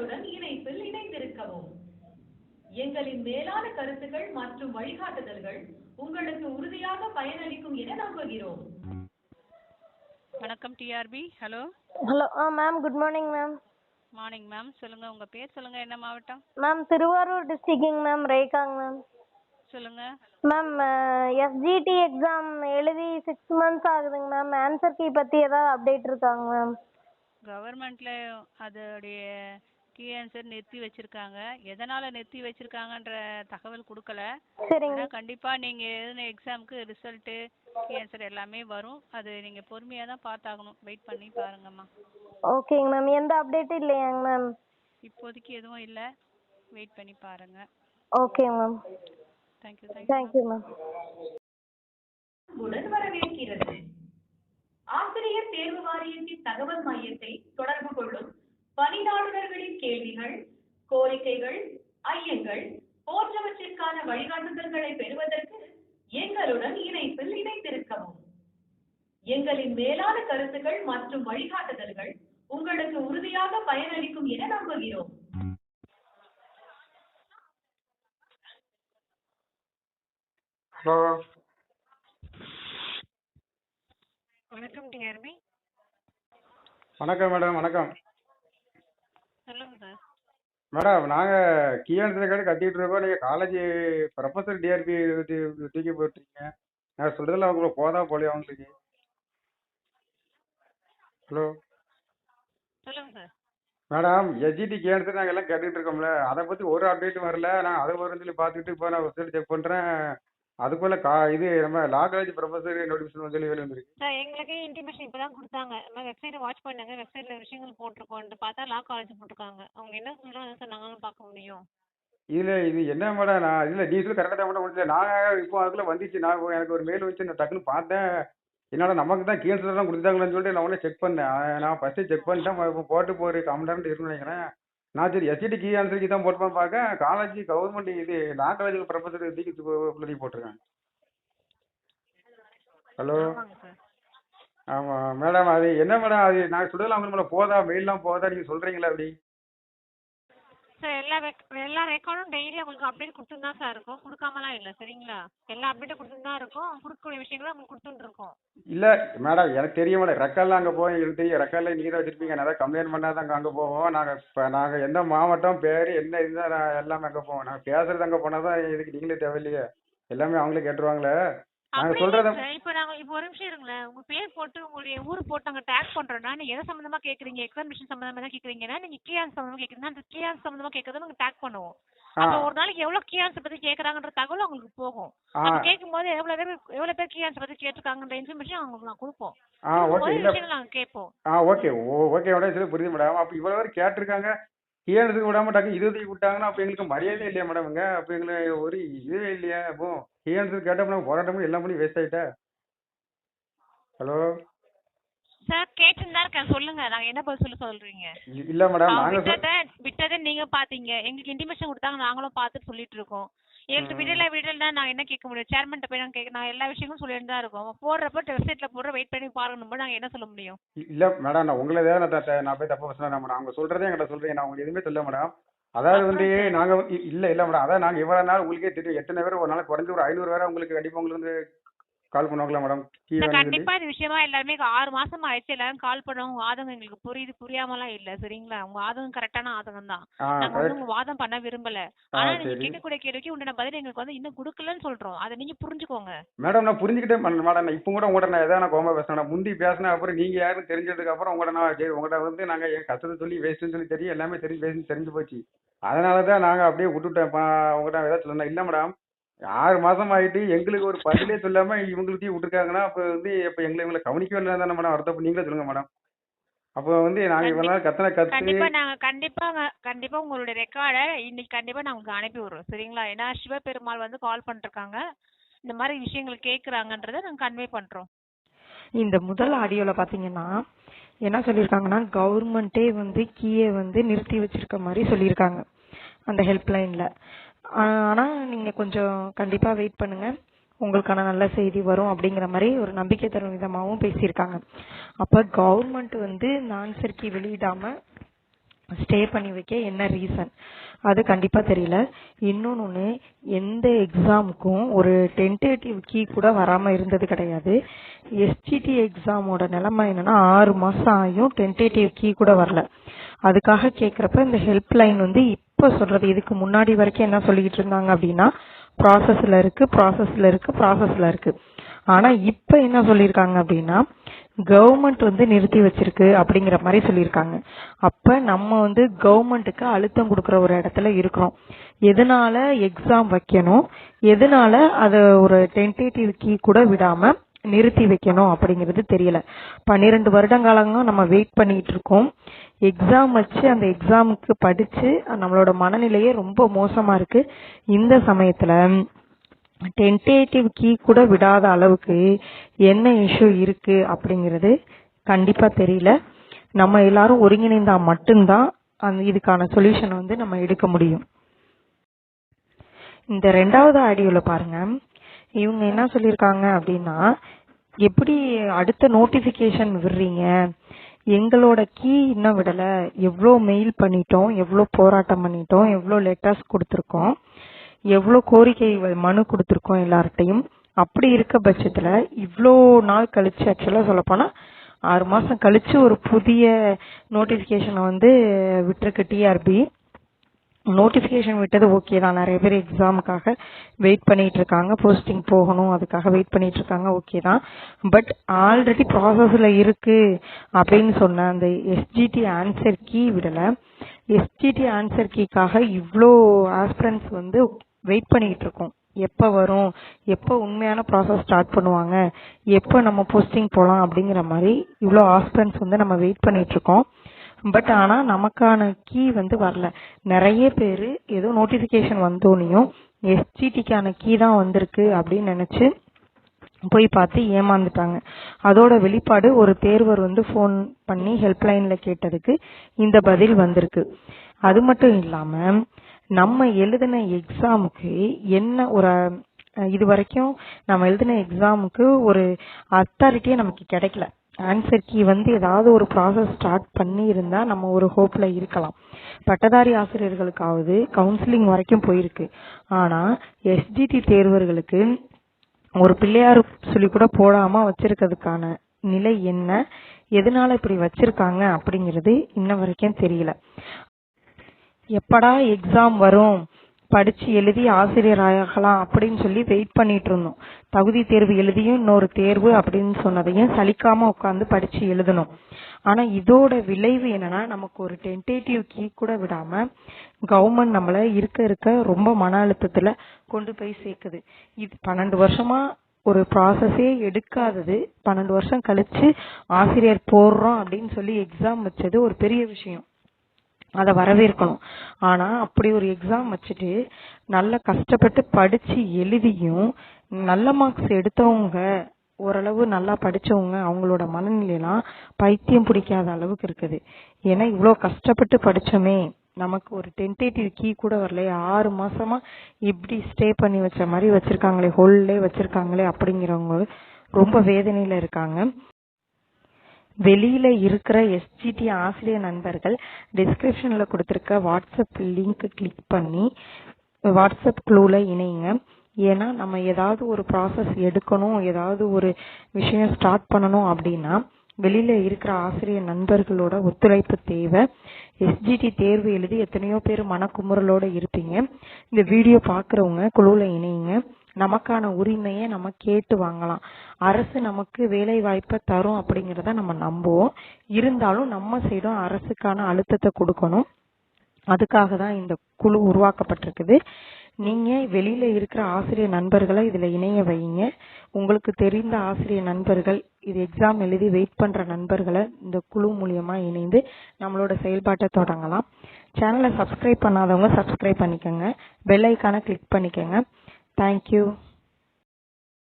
எங்களுடன் இணைப்பில் இணைந்திருக்கவும். எங்களின் மேலான கருத்துக்கள் மற்றும் வழிகாட்டுதல்கள் உங்களுக்கு உறுதியாக பயனளிக்கும் என நம்புகிறோம். வணக்கம் TRB hello. Hello ah ma'am good morning ma'am morning ma'am சொல்லுங்க உங்க பேர் சொல்லுங்க என்ன மாவட்டம்? மேம் திருவாரூர் டிஸ்ட்ரிக்ட்டுங்க மேம் ரேகாங் மேம் சொல்லுங்க. மேம் எஸ்ஜிடி எக்ஸாம் எழுதி சிக்ஸ் மந்த்ஸ் ஆகுதுங்க மேம் ஆன்சர் கீ பற்றி ஏதாவது அப்டேட் இருக்காங்க மேம் கவர்மெண்ட்ல அதோடைய கீ ஆன்சர் நிறுத்தி வச்சிருக்காங்க? எதனால நிறுத்தி வச்சிருக்காங்கன்ற தகவல் கொடுக்கல. சரிங்க. ஆனா கண்டிப்பா நீங்க எழுதின எக்ஸாம்க்கு ரிசல்ட் கீ ஆன்சர் எல்லாமே வரும். அது நீங்க பொறுமையா தான் பார்த்தாகணும். வெயிட் பண்ணி பாருங்கம்மா. ஓகேங்க மேம் எந்த அப்டேட்டும் இல்லையாங்க மேம் இப்போதைக்கு எதுவும் இல்ல. வெயிட் பண்ணி பாருங்க. Okay ma'am thank you thank you thank you ma'am உடன் வரவேற்கிறது ஆசிரியர் தேர்வு வாரியத்தின் தகவல் மையத்தை தொடர்பு கொள்ளும் கேள்விகள் கோரிக்கைகள் ஐயங்கள் போன்றவற்றிற்கான வழிகாட்டுதல்களை பெறுவதற்கு எங்களுடன் இணைப்பில் இணைந்திருக்கவும். எங்களின் மேலான கருத்துக்கள் மற்றும் வழிகாட்டுதல்கள் உங்களுக்கு உறுதியாக பயனளிக்கும் என நம்புகிறோம். ஹலோ. வணக்கம் டிஆர்பி வணக்கம் மேடம். வணக்கம். சார் மேடம் நாங்கள் கீழே கத்திட்டு இருக்கோம். நீங்கள் காலேஜ் ப்ரொஃபஸர் டிஆர்பி தூக்கி போட்டுருக்கீங்க நான் சொல்கிறதுல உங்களுக்கு போதா போலையா உங்களுக்கு? ஹலோ சொல்லுங்க சார். மேடம் எஸ்ஜிடி கேன்சர் நாங்கள் எல்லாம் கேட்டுட்டு இருக்கோம்ல. அதை பற்றி ஒரு அப்டேட்டும் வரல. நான் அதை ஒரு சொல்லி பார்த்துட்டு இப்போ நான் ரிசல்ட் செக் பண்ணுறேன் அதுக்குள்ளே கா இது நம்ம லா காலேஜ் ப்ரொஃபஸர் நோட்டிஃபிகேஷன் சொல்லி வெளியே வந்துருக்கு. சார் எங்களுக்கே இன்டிமேஷன் இப்போ தான் கொடுத்தாங்க. நம்ம வெப்சைட்டை வாட்ச் பண்ணாங்க. வெப்சைட்டில் விஷயங்கள் போட்டிருக்கோன்ட்டு பார்த்தா லா காலேஜ் போட்டிருக்காங்க. அவங்க என்ன சொல்கிறாங்க சார் நாங்களும் பார்க்க முடியும். இதில் இது என்ன மேடம் நான் இதில் டீசல் கரெக்டாக தான் மேடம் முடிச்சேன் நான் இப்போ அதுக்குள்ளே வந்துச்சு. நான் எனக்கு ஒரு மெயில் வந்துச்சு நான் டக்குன்னு பார்த்தேன். என்னடா நமக்கு தான் கேன்சர் தான் கொடுத்தாங்கன்னு சொல்லிட்டு நான் உடனே செக் பண்ணேன். நான் ஃபஸ்ட்டு செக் பண்ணிட்டேன் இப்போ போட்டு ஒரு கமெண்ட் இருக்குன்னு நினைக்கிறேன். நான் சரி எஸ்சிடி கீ ஆன்சருக்கு தான் போட்டுப்பான்னு பார்க்க காலேஜ் கவர்மெண்ட் இது லா காலேஜ் ப்ரொஃபஸர் தூக்கி எழுதி போட்டிருக்கேன் ஹலோ ஆமாம் மேடம் அது என்ன மேடம் அது நான் சொல்றதுல அவங்க மேலே போதா மெயில்லாம் போதா நீங்கள் சொல்கிறீங்களா அப்படி? சார் எல்லா ரெக் எல்லா ரெக்கார்டும் டெய்லி உங்களுக்கு அப்டேட் கொடுத்துட்டு தான் சார் இருக்கும். கொடுக்காமலாம் இல்லை சரிங்களா? எல்லா அப்டேட்டும் கொடுத்துட்டு தான் இருக்கும். கொடுக்கக்கூடிய விஷயங்களும் உங்களுக்கு கொடுத்துட்டுருக்கோம் இல்லை மேடம் எனக்கு தெரிய மேடம் ரெக்கார்ட்லாம் அங்கே போய் எனக்கு தெரியும் ரெக்கார்டில் நீங்கள் தான் வச்சுருப்பீங்க. கம்ப்ளைண்ட் பண்ணால் தான் அங்கே போவோம். நாங்கள் இப்போ நாங்கள் எந்த மாவட்டம் பேர் என்ன இருந்தால் எல்லாமே அங்கே போவோம். நாங்கள் பேசுறது அங்கே போனால் தான் இதுக்கு நீங்களே தேவையில்லையே. எல்லாமே அவங்களே கேட்டுருவாங்களே. சார் இப்போ நாங்கள் இப்போ ஒரு நிமிஷம் இருங்களேன் உங்கள் பேர் போட்டு உங்களுடைய ஊர் போட்டு நாங்கள் டேக் பண்ணுறோன்னா நீங்கள் எதை சம்மந்தமாக கேட்குறீங்க எக்ஸாமினேஷன் சம்மந்தமாக தான் கேட்குறீங்கன்னா நீங்கள் கியான்ஸ் சம்மந்தமாக கேட்குறீங்கன்னா அந்த கியான்ஸ் சம்மந்தமாக கேட்கறத நாங்கள் டேக் பண்ணுவோம். அப்போ ஒரு நாளைக்கு எவ்வளோ கியான்ஸ் பற்றி கேட்குறாங்கன்ற தகவல் உங்களுக்கு போகும். அப்ப கேட்கும்போது எவ்வளவு பேர் எவ்வளவு பேர் கீழான்ஸ் பத்தி கேட்டிருக்காங்கன்ற இன்ஃபர்மேஷன் அவங்களுக்கு நான் கொடுப்போம். Ah okay. இல்லை. நாங்க கேட்போம். Ah okay. Oh okay. Madam சரி புரியுது மேடம் அப்போ இவ்வளோ பேர் கேட்டிருக்காங்க. கீழே விடாம டக்கு இது தூக்கி விட்டாங்கன்னா அப்போ எங்களுக்கு மரியாதை இல்லையா மேடம் இங்கே? அப்போ எங்களுக்கு ஒரு இதுவே இல்லையா? அப்போ கீழே கேட்டோம்னா போராட்டம் பண்ணி எல்லாம் பண்ணி வேஸ்ட் ஆகிட்டா ஹலோ சார் கேட்டுன்னு இருக்கேன் சொல்லுங்க. நாங்க என்ன பதில் சொல்ல சொல்றீங்க? இல்லை மேடம் விட்டதை விட்டதை நீங்க பாத்தீங்க எங்களுக்கு இன்டிமேஷன் கொடுத்தாங்க நாங்களும் பார்த்துட்டு சொல்லிட்டு இருக்கோம். எங்களுக்கு விடல விடலன்னா நாங்க என்ன கேட்க முடியும்? சேர்மன்ட்ட போய் நாங்க கேட்க நாங்க எல்லா விஷயங்களும் சொல்லிட்டு தான் இருக்கோம். போடுறப்ப வெப்சைட்ல போடுற வெயிட் பண்ணி பாருங்க நாங்க என்ன சொல்ல முடியும்? இல்லை மேடம் நான் உங்களை தான் நான் நான் போய் தப்பாக பேசுகிறேன் மேடம் அவங்க சொல்கிறதே என்கிட்ட சொல்கிறீங்க நான் உங்களுக்கு எதுவுமே சொல்ல மேடம் அதாவது வந்து நாங்கள் இல்லை இல்லை மேடம் அதான் நாங்கள் இவ்வளோ நாள் உங்களுக்கே தெரியும். எத்தனை பேர் ஒரு நாள் குறைஞ்ச ஒரு ஐநூறு பேர் உங்களுக்கு கண்டிப்பாக உங்களுக்கு வந்து கால் பண்ணுவாங்களா மேடம் கண்டிப்பா இது விஷயமா எல்லாருமே ஆறு மாசம் ஆயிடுச்சு. எல்லாரும் கால் பண்ணவங்க. உங்க ஆதங்கம் எங்களுக்கு புரியுது. புரியாமலாம் இல்ல. சரிங்களா? உங்க ஆதங்கம் கரெக்டான ஆதங்கம் தான். நாங்க வந்து உங்க வாதம் பண்ண விரும்பல. ஆனா நீங்க கேட்கக்கூடிய கேள்விக்கு உண்டான பதில் எங்களுக்கு வந்து இன்னும் கொடுக்கலன்னு சொல்றோம். அதை நீங்க புரிஞ்சுக்கோங்க. மேடம் நான் புரிஞ்சுக்கிட்டே பண்ண மேடம் நான் இப்போ கூட உங்கள்கிட்ட நான் எதாவது கோமா பேசுனேன் முந்தி பேசினேன் அப்புறம் நீங்கள் யாருன்னு தெரிஞ்சதுக்கு அப்புறம் உங்கள்கிட்ட நான் சரி உங்கள்கிட்ட வந்து நாங்கள் என் கஷ்டத்தை சொல்லி வேஸ்ட்டுன்னு சொல்லி தெரியும். எல்லாமே தெரிஞ்சு பேசி தெரிஞ்சு போச்சு. அதனால தான் நாங்கள் அப்படியே விட்டுட்டேன் பா உங்கள்கிட்ட ஏதாவது சொல்லணும் இல்லை மேடம் ஆறு மாதம் ஆகிட்டு எங்களுக்கு ஒரு பதிலே சொல்லாமல் இவங்களுக்கு விட்டுருக்காங்கன்னா அப்போ வந்து இப்போ எங்களை இவங்களை கவனிக்கவே இல்லை தானே மேடம் அர்த்தம் நீங்களே சொல்லுங்கள் மேடம் அப்போ வந்து நாங்கள் இவ்வளோ நாள் கத்தனை கற்று கண்டிப்பா நாங்க கண்டிப்பாங்க கண்டிப்பா உங்களுடைய ரெக்கார்டை இன்னைக்கு கண்டிப்பா நான் உங்களுக்கு அனுப்பி விடுறோம். சரிங்களா? ஏன்னா சிவபெருமாள் வந்து கால் பண்ணிருக்காங்க. இந்த மாதிரி விஷயங்கள் கேக்குறாங்கன்றத நாங்க கன்வே பண்றோம். இந்த முதல் ஆடியோல பாத்தீங்கன்னா என்ன சொல்லியிருக்காங்கன்னா கவர்மெண்ட்டே வந்து கீயை வந்து நிறுத்தி வச்சிருக்க மாதிரி சொல்லியிருக்காங்க அந்த ஹெல்ப்லைன்ல ஆனால் நீங்கள் கொஞ்சம் கண்டிப்பாக வெயிட் பண்ணுங்கள் உங்களுக்கான நல்ல செய்தி வரும் அப்படிங்கிற மாதிரி ஒரு நம்பிக்கை தரும் விதமாகவும் பேசியிருக்காங்க. அப்போ கவர்மெண்ட் வந்து இந்த ஆன்சர் வெளியிடாமல் ஸ்டே பண்ணி வைக்க என்ன ரீசன் அது கண்டிப்பாக தெரியல. இன்னொன்று எந்த எக்ஸாமுக்கும் ஒரு டென்டேட்டிவ் கீ கூட வராமல் இருந்தது கிடையாது. எஸ்டிடி எக்ஸாமோட நிலைமை என்னன்னா ஆறு மாதம் ஆகியும் டென்டேட்டிவ் கீ கூட வரல. அதுக்காக கேட்குறப்ப இந்த ஹெல்ப்லைன் வந்து இப்போ சொல்றது இதுக்கு முன்னாடி வரைக்கும் என்ன சொல்லிட்டு இருந்தாங்க அப்படின்னா ப்ராசஸ்ல இருக்கு ப்ராசஸ்ல இருக்கு ப்ராசஸ்ல இருக்கு. ஆனா இப்ப என்ன சொல்லியிருக்காங்க அப்படின்னா கவர்மெண்ட் வந்து நிறுத்தி வச்சிருக்கு அப்படிங்கிற மாதிரி சொல்லியிருக்காங்க. அப்ப நம்ம வந்து கவர்மெண்ட்டுக்கு அழுத்தம் கொடுக்குற ஒரு இடத்துல இருக்கிறோம். எதனால எக்ஸாம் வைக்கணும்? எதனால அதை ஒரு டென்டேட்டிவ் கீ கூட விடாம நிறுத்தி வைக்கணும் அப்படிங்கிறது தெரியல. பன்னிரெண்டு வருடங்காலங்க நம்ம வெயிட் பண்ணிட்டு இருக்கோம் எக்ஸாம் வச்சு அந்த எக்ஸாமுக்கு படிச்சு நம்மளோட மனநிலையே ரொம்ப மோசமா இருக்கு. இந்த சமயத்துல டென்டேட்டிவ் கீ கூட விடாத அளவுக்கு என்ன இஷ்யூ இருக்கு அப்படிங்கிறது கண்டிப்பா தெரியல. நம்ம எல்லாரும் ஒருங்கிணைந்தா மட்டும்தான் அந்த இதுக்கான சொல்யூஷன் வந்து நம்ம எடுக்க முடியும். இந்த ரெண்டாவது ஆடியோல பாருங்க. இவங்க என்ன சொல்லியிருக்காங்க அப்படின்னா எப்படி அடுத்த நோட்டிஃபிகேஷன் விடுறீங்க? எங்களோட கீ இன்னும் விடல. எவ்வளோ மெயில் பண்ணிட்டோம் எவ்வளோ போராட்டம் பண்ணிட்டோம் எவ்வளோ லெட்டர்ஸ் கொடுத்துருக்கோம் எவ்வளோ கோரிக்கை மனு கொடுத்துருக்கோம் எல்லார்ட்டையும் அப்படி இருக்க பட்சத்துல இவ்வளோ நாள் கழிச்சு ஆக்சுவலா சொல்லப்போனா ஆறு மாசம் கழிச்சு ஒரு புதிய நோட்டிபிகேஷனை வந்து விட்டுருக்கு டிஆர்பி நோட்டிஃபிகேஷன் விட்டது ஓகே தான். நிறைய பேர் எக்ஸாமுக்காக வெயிட் பண்ணிட்டு இருக்காங்க. போஸ்டிங் போகணும் அதுக்காக வெயிட் பண்ணிட்டு இருக்காங்க ஓகே தான். பட் ஆல்ரெடி ப்ராசஸ்ல இருக்கு அப்படின்னு சொன்ன அந்த எஸ்ஜிடி ஆன்சர் கீ விடல. எஸ்ஜிடி ஆன்சர் கீக்காக இவ்வளோ ஆஸ்பிரன்ஸ் வந்து வெயிட் பண்ணிட்டு இருக்கோம். எப்போ வரும்? எப்போ உண்மையான ப்ராசஸ் ஸ்டார்ட் பண்ணுவாங்க? எப்போ நம்ம போஸ்டிங் போகலாம் அப்படிங்கிற மாதிரி இவ்வளோ ஆஸ்பிரன்ஸ் வந்து நம்ம வெயிட் பண்ணிட்டு இருக்கோம். பட் ஆனால் நமக்கான கீ வந்து வரல. நிறைய பேர் ஏதோ நோட்டிஃபிகேஷன் வந்தோனையும் எஸ்ஜிடிக்கான கீ தான் வந்திருக்கு அப்படின்னு நினச்சி போய் பார்த்து ஏமாந்துட்டாங்க. அதோட வெளிப்பாடு ஒரு தேர்வர் வந்து ஃபோன் பண்ணி ஹெல்ப்லைன்ல கேட்டதுக்கு இந்த பதில் வந்திருக்கு. அது மட்டும் இல்லாமல் நம்ம எழுதின எக்ஸாமுக்கு என்ன ஒரு இது வரைக்கும் நம்ம எழுதின எக்ஸாமுக்கு ஒரு அத்தாரிட்டியே நமக்கு கிடைக்கல. ஆன்சர் கீ வந்து ஏதாவது ஒரு ப்ராசஸ் ஸ்டார்ட் பண்ணி இருந்தா நம்ம ஒரு ஹோப்ல இருக்கலாம். பட்டதாரி ஆசிரியர்களுக்காவது கவுன்சிலிங் வரைக்கும் போயிருக்கு. ஆனா எஸ்ஜிடி தேர்வர்களுக்கு ஒரு பிள்ளையார் சொல்லி கூட போடாம வச்சிருக்கிறதுக்கான நிலை என்ன? எதனால இப்படி வச்சிருக்காங்க? அப்படிங்கிறது இன்ன வரைக்கும் தெரியல. எப்படா எக்ஸாம் வரும்? படிச்சு எழுதி ஆசிரியர் ஆகலாம் அப்படின்னு சொல்லி வெயிட் பண்ணிட்டு இருந்தோம் தகுதி தேர்வு எழுதியும் இன்னொரு தேர்வு அப்படின்னு சொன்னதையும் சலிக்காம உட்காந்து படிச்சு எழுதணும். ஆனா இதோட விளைவு என்னன்னா நமக்கு ஒரு டென்டேட்டிவ் கீ கூட விடாம கவர்மெண்ட் நம்மள இருக்க இருக்க ரொம்ப மன அழுத்தத்துல கொண்டு போய் சேர்க்குது. இது பன்னெண்டு வருஷமா ஒரு ப்ராசஸே எடுக்காதது. பன்னெண்டு வருஷம் கழிச்சு ஆசிரியர் போடுறோம் அப்படின்னு சொல்லி எக்ஸாம் வச்சது ஒரு பெரிய விஷயம். அதை வரவேற்கணும். ஆனால் அப்படி ஒரு எக்ஸாம் வச்சுட்டு நல்ல கஷ்டப்பட்டு படித்து எழுதியும் நல்ல மார்க்ஸ் எடுத்தவங்க ஓரளவு நல்லா படித்தவங்க அவங்களோட மனநிலையெல்லாம் பைத்தியம் பிடிக்காத அளவுக்கு இருக்குது. ஏன்னா இவ்வளோ கஷ்டப்பட்டு படித்தோமே நமக்கு ஒரு டென்டேட்டிவ் கீ கூட வரலையே ஆறு மாசமா இப்படி ஸ்டே பண்ணி வச்ச மாதிரி வச்சிருக்காங்களே ஹோல்லே வச்சிருக்காங்களே அப்படிங்கிறவங்க ரொம்ப வேதனையில இருக்காங்க. வெளியில இருக்கிற எஸ்ஜிடி ஆசிரியர் நண்பர்கள் டிஸ்கிரிப்ஷனில் கொடுத்துருக்க வாட்ஸ்அப் லிங்க் கிளிக் பண்ணி வாட்ஸ்அப் குழுவில் இணையுங்க ஏன்னா நம்ம ஏதாவது ஒரு ப்ராசஸ் எடுக்கணும் ஏதாவது ஒரு விஷயம் ஸ்டார்ட் பண்ணணும் அப்படின்னா வெளியில் இருக்கிற ஆசிரியர் நண்பர்களோட ஒத்துழைப்பு தேவை. எஸ்ஜிடி தேர்வு எழுதி எத்தனையோ பேர் மனக்குமுறலோட இருப்பீங்க. இந்த வீடியோ பார்க்குறவங்க குழுவில் இணையுங்க நமக்கான உரிமையை நம்ம கேட்டு வாங்கலாம். அரசு நமக்கு வேலை வாய்ப்பை தரும் அப்படிங்கிறத நம்ம நம்புவோம். இருந்தாலும் நம்ம சைடும் அரசுக்கான அழுத்தத்தை கொடுக்கணும். அதுக்காக தான் இந்த குழு உருவாக்கப்பட்டிருக்குது. நீங்க வெளியில இருக்கிற ஆசிரியர் நண்பர்களை இதுல இணைய வைங்க. உங்களுக்கு தெரிந்த ஆசிரியர் நண்பர்கள் இது எக்ஸாம் எழுதி வெயிட் பண்ற நண்பர்களை இந்த குழு மூலியமா இணைந்து நம்மளோட செயல்பாட்டை தொடங்கலாம். சேனலை சப்ஸ்கிரைப் பண்ணாதவங்க சப்ஸ்கிரைப் பண்ணிக்கோங்க. பெல் ஐக்கான கிளிக் பண்ணிக்கோங்க. தேங்க்யூ